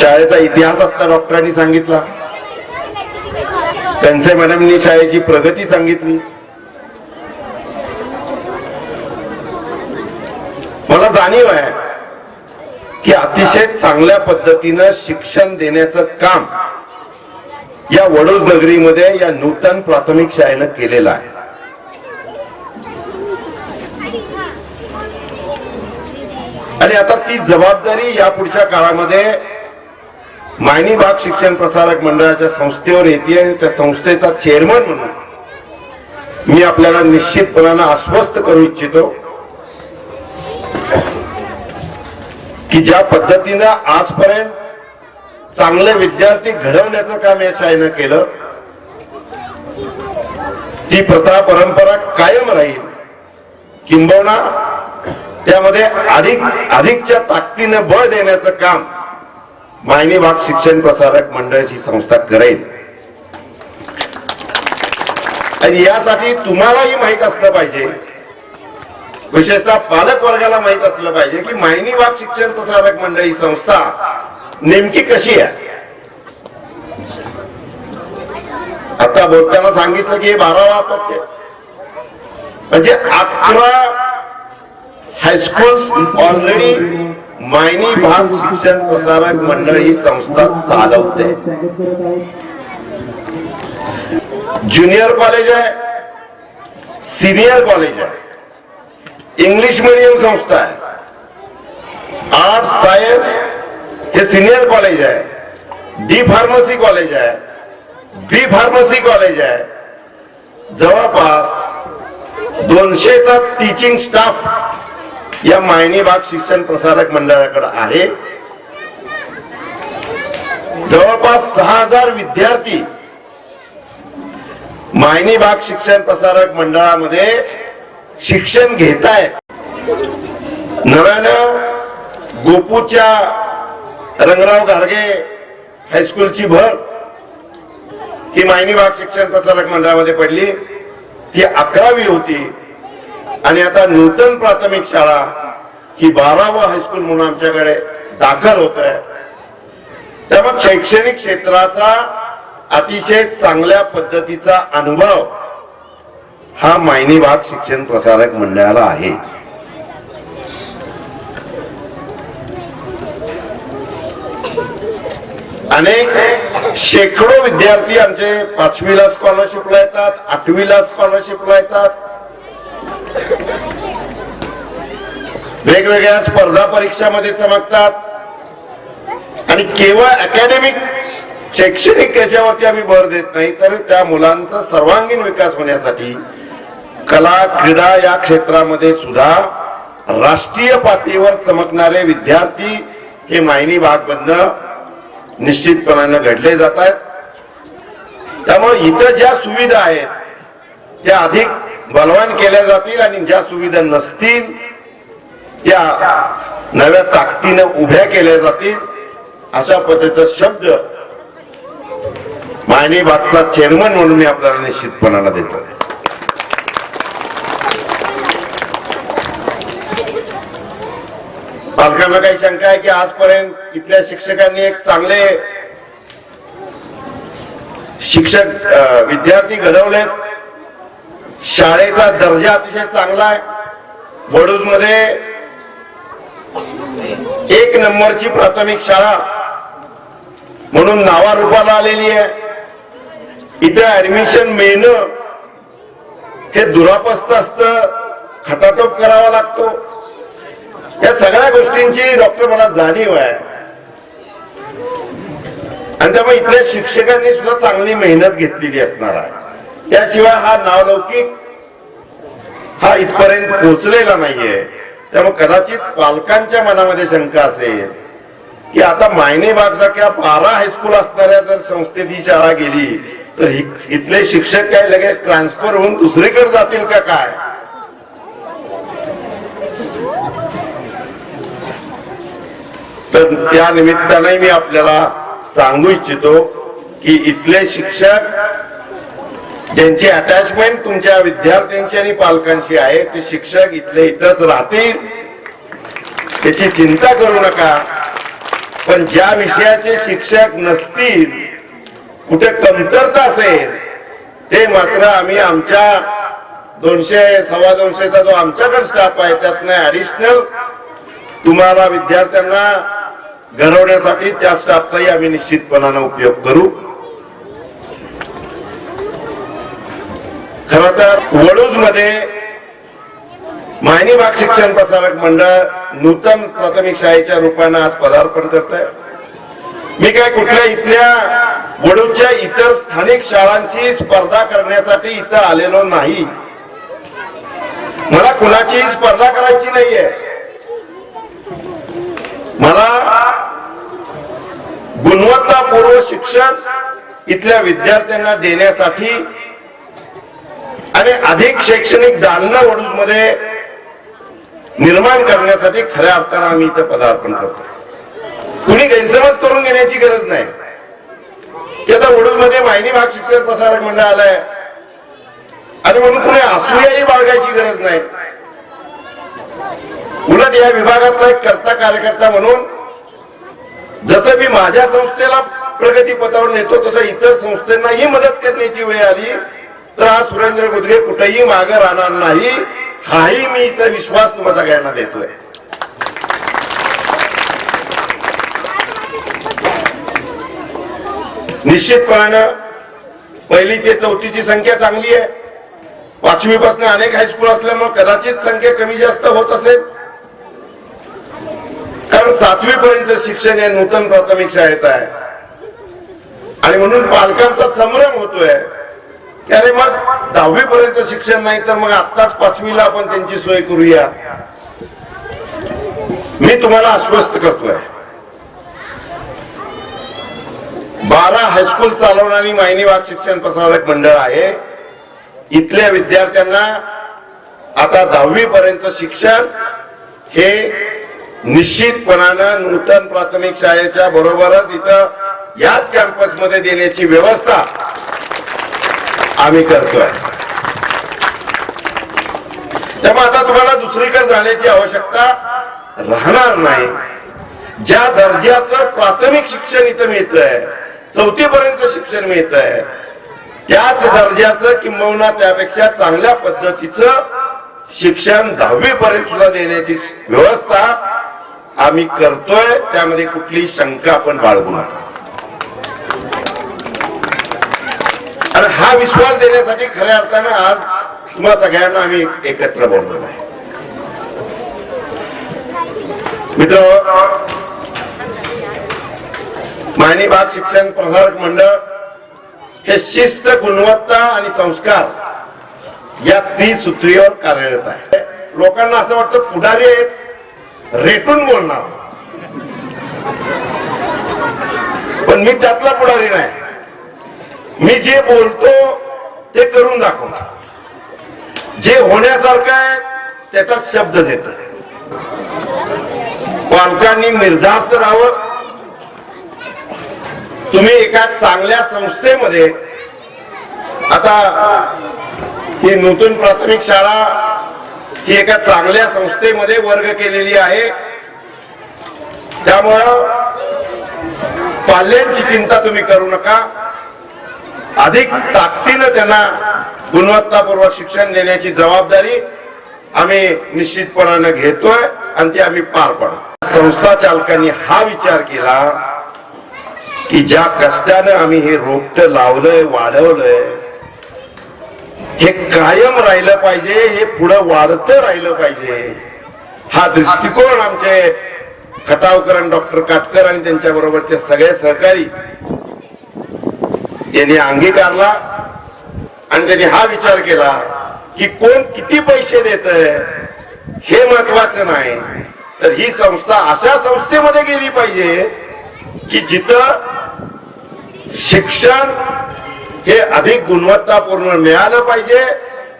शाळेचा इतिहास आता डॉक्टरांनी सांगितला. त्यांचे मॅडमनी शाळेची प्रगती सांगितली. मला जाणीव आहे की अतिशय चांगल्या पद्धतीनं शिक्षण देण्याचं काम या वडोद नगरीमध्ये या नूतन प्राथमिक शाळेनं केलेलं आहे. आणि आता ती जबाबदारी या पुढच्या काळामध्ये मायनी बाप शिक्षण प्रसारक मंडळाच्या संस्थेवर येते त्या संस्थेचा चेअरमन म्हणून मी आपल्याला निश्चितपणानं आश्वस्त करू इच्छितो की ज्या पद्धतीनं आजपर्यंत चांगले विद्यार्थी घडवण्याचं काम या शाळेनं केलं ती प्रथा परंपरा कायम राहील. किंबहुना त्यामध्ये अधिक अधिकच्या ताकदीनं बळ देण्याचं काम मायनी भाग शिक्षण प्रसारक मंडळ ही संस्था करेल. आणि यासाठी तुम्हालाही माहीत असलं पाहिजे. विशेषतः पालक वर्गाला माहीत असलं पाहिजे की मायनी भाग शिक्षण प्रसारक मंडळ ही संस्था नेमकी कशी आहे? आता बोलताना सांगितलं की हे बारावा अपत्य म्हणजे अकरा हायस्कूल ऑलरेडी मायनी भाग शिक्षण प्रसारक मंडळ ही संस्था चालवते. ज्युनियर कॉलेज आहे सिनियर कॉलेज आहे इंग्लिश मीडियम संस्था आहे आर्ट्स सायन्स हे सिनियर कॉलेज आहे डी फार्मसी कॉलेज आहे बी फार्मसी कॉलेज आहे. जवळपास दोनशेचा टीचिंग स्टाफ या मायनी बाग शिक्षण प्रसारक मंडळाकडे आहे. जवळपास सहा हजार विद्यार्थी मायनी बाग शिक्षण प्रसारक मंडळामध्ये शिक्षण घेत आहेत नव्यानं गोपूच्या रंगराव गाडगे हायस्कूलची भर ही मायनीबाग शिक्षण प्रसारक मंडळामध्ये पडली. ती अकरावी होती. आणि आता नूतन प्राथमिक शाळा ही बारावा हायस्कूल म्हणून आमच्याकडे दाखल होत आहे. त्यामुळे शैक्षणिक क्षेत्राचा अतिशय चांगल्या पद्धतीचा अनुभव हा मायनी भाग शिक्षण प्रसारक मंडळाला आहे. अनेक शेकडो विद्यार्थी आमचे पाचवीला स्कॉलरशिपला येतात आठवीला स्कॉलरशिपला येतात. वेगवेगळ्या स्पर्धा परीक्षामध्ये चमकतात. आणि केवळ अकॅडमिक शैक्षणिक याच्यावरती आम्ही भर देत नाही तर त्या मुलांचा सर्वांगीण विकास होण्यासाठी कला क्रीडा या क्षेत्रामध्ये सुद्धा राष्ट्रीय पातळीवर चमकणारे विद्यार्थी हे मायनी भाग निश्चितपणानं घडले जात आहेत. त्यामुळे इथं ज्या सुविधा आहेत त्या अधिक बलवान केल्या जातील आणि ज्या सुविधा नसतील त्या नव्या ताकदीनं उभ्या केल्या जातील अशा पद्धतीचा शब्द मायनी बागचा चेअरमन म्हणून मी आपल्याला निश्चितपणाला देतो. पालकांना काही शंका आहे की आजपर्यंत इथल्या शिक्षकांनी एक चांगले शिक्षक विद्यार्थी घडवले शाळेचा दर्जा अतिशय चांगला आहे. वडूजमध्ये एक नंबरची प्राथमिक शाळा. म्हणून नावारूपाला आलेली आहे. इथे ऍडमिशन मिळणं हे दुरापस्त असत. खटाटोप करावा लागतो. या सगळ्या गोष्टींची डॉक्टर मला जाणीव आहे. आणि त्यामुळे इथल्या शिक्षकांनी सुद्धा चांगली मेहनत घेतलेली असणार आहे. त्याशिवाय हा नावलौकिक हा इथपर्यंत पोहोचलेला नाहीये. त्यामुळे कदाचित पालकांच्या मनामध्ये शंका असेल की आता मायने बाग बारा हायस्कूल असणाऱ्या जर संस्थेत ही शाळा गेली तर इथले शिक्षक काय लगेच ट्रान्सफर होऊन दुसरीकडे जातील का काय? तर त्या निमित्ताने मी आपल्याला सांगू इच्छितो की इथले शिक्षक ज्यांची अटॅचमेंट तुमच्या विद्यार्थ्यांशी आणि पालकांशी आहे ते शिक्षक इथले इथंच राहतील. त्याची चिंता करू नका. पण ज्या विषयाचे शिक्षक नसतील कुठे कमतरता असेल ते मात्र आम्ही आमच्या दोनशे सव्वा दोनशेचा जो आमच्याकडे स्टाफ आहे त्यातनं ऍडिशनल तुम्हाला विद्यार्थ्यांना घडवण्यासाठी त्या स्टाफचाही आम्ही निश्चितपणानं उपयोग करू. खर तर वडूजमध्ये मायनी शिक्षण प्रसारक मंडळ नूतन प्राथमिक शाळेच्या रूपानं आज पदार्पण करत आहे मी काय कुठल्या इथल्या वडूजच्या इतर स्थानिक शाळांशी स्पर्धा करण्यासाठी इथं आलेलो नाही. मला कुणाची स्पर्धा करायची नाहीये. मला गुणवत्तापूर्व शिक्षण इथल्या विद्यार्थ्यांना देण्यासाठी आणि अधिक शैक्षणिक दालना वडूजमध्ये निर्माण करण्यासाठी खऱ्या अर्थानं आम्ही इथं पदार्पण करतो. कुणी गैरसमज करून घेण्याची गरज नाही. की आता वडूजमध्ये मायनी भाग शिक्षण प्रसारक मंडळ आलंय. आणि म्हणून कुणी असूयाही बाळगायची गरज नाही. उलट या विभागातला एक कर्ता कार्यकर्ता म्हणून जसं मी माझ्या संस्थेला प्रगती पथावर नेतो तसं इतर संस्थांनाही मदत करण्याची वेळ आली. तर हा सुरेंद्र गुदगे कुठेही मागे राहणार नाही हाही मी इथं विश्वास तुम्हा सगळ्यांना देतोय. निश्चितपणानं पहिली ते चौथीची संख्या चांगली आहे. पाचवी पासून अनेक हायस्कूल असल्यामुळे कदाचित संख्या कमी जास्त होत असेल. कारण सातवी पर्यंत शिक्षण हे नूतन प्राथमिक शाळेत आहे. आणि म्हणून पालकांचा संभ्रम होतोय. अरे मग दहावी पर्यंत शिक्षण नाही तर मग आत्ताच पाचवीला आपण त्यांची सोय करूया. मी तुम्हाला आश्वस्त करतोय. बारा हायस्कूल चालवणारी मायनी वाघ शिक्षण प्रसारक मंडळ आहे. इथल्या विद्यार्थ्यांना आता दहावी पर्यंत शिक्षण हे निश्चितपणानं नूतन प्राथमिक शाळेच्या बरोबरच इथं याच कॅम्पसमध्ये देण्याची व्यवस्था आम्ही करतोय. त्यामुळे आता तुम्हाला दुसरीकडे जाण्याची आवश्यकता राहणार नाही. ज्या दर्जाचं प्राथमिक शिक्षण इथं मिळतंय चौथी पर्यंत शिक्षण मिळत आहे त्याच दर्जाचं किंबहुना त्यापेक्षा चांगल्या पद्धतीचं शिक्षण दहावी पर्यंत सुद्धा देण्याची व्यवस्था आम्ही करतोय. त्यामध्ये कुठली शंका आपण बाळगू नका. हा विश्वास देण्यासाठी खऱ्या अर्थानं आज तुम्हा सगळ्यांना आम्ही एकत्र बोलतो आहे. मित्र मायनी भाग शिक्षण प्रसारक मंडळ हे शिस्त गुणवत्ता आणि संस्कार या त्रिसूत्रीवर कार्यरत आहे. लोकांना असं वाटतं पुढारी आहेत रेटून बोलणार. पण मी त्यातला पुढारी नाही. मी जे बोलतो ते करून दाखवतो. जे होण्यासारखं आहे त्याचा शब्द देतो. पालकांनी निर्धास्त राहावं. तुम्ही एका चांगल्या संस्थेमध्ये आता ही नूतन प्राथमिक शाळा ही एका चांगल्या संस्थेमध्ये वर्ग केलेली आहे. त्यामुळं पाल्यांची चिंता तुम्ही करू नका. अधिक ताकदीनं त्यांना गुणवत्तापूर्वक शिक्षण देण्याची जबाबदारी आम्ही निश्चितपणानं घेतोय आणि ती आम्ही पार पाडू. संस्था चालकांनी हा विचार केला की ज्या कष्टानं आम्ही हे रोपट लावलंय वाढवलंय हे कायम राहिलं पाहिजे हे पुढं वाढत राहिलं पाहिजे हा दृष्टिकोन आमचे खटावकर आणि डॉक्टर काटकर आणि त्यांच्या बरोबरचे सगळे सहकारी यांनी अंगीकारला आणि त्यांनी हा विचार केला की कोण किती पैसे देत हे महत्वाचं नाही. तर ही संस्था अशा संस्थेमध्ये गेली पाहिजे की जिथं शिक्षण हे अधिक गुणवत्तापूर्ण मिळालं पाहिजे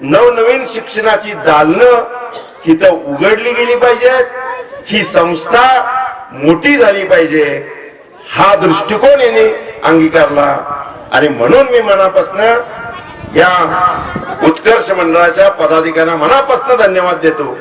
नवनवीन शिक्षणाची दालनं तिथं उघडली गेली पाहिजेत ही संस्था मोठी झाली पाहिजे हा दृष्टिकोन याने अंगीकारला. आणि म्हणून मी मनापासून या उत्कर्ष मंडळाच्या पदाधिकाऱ्यांना मनापासून धन्यवाद देतो.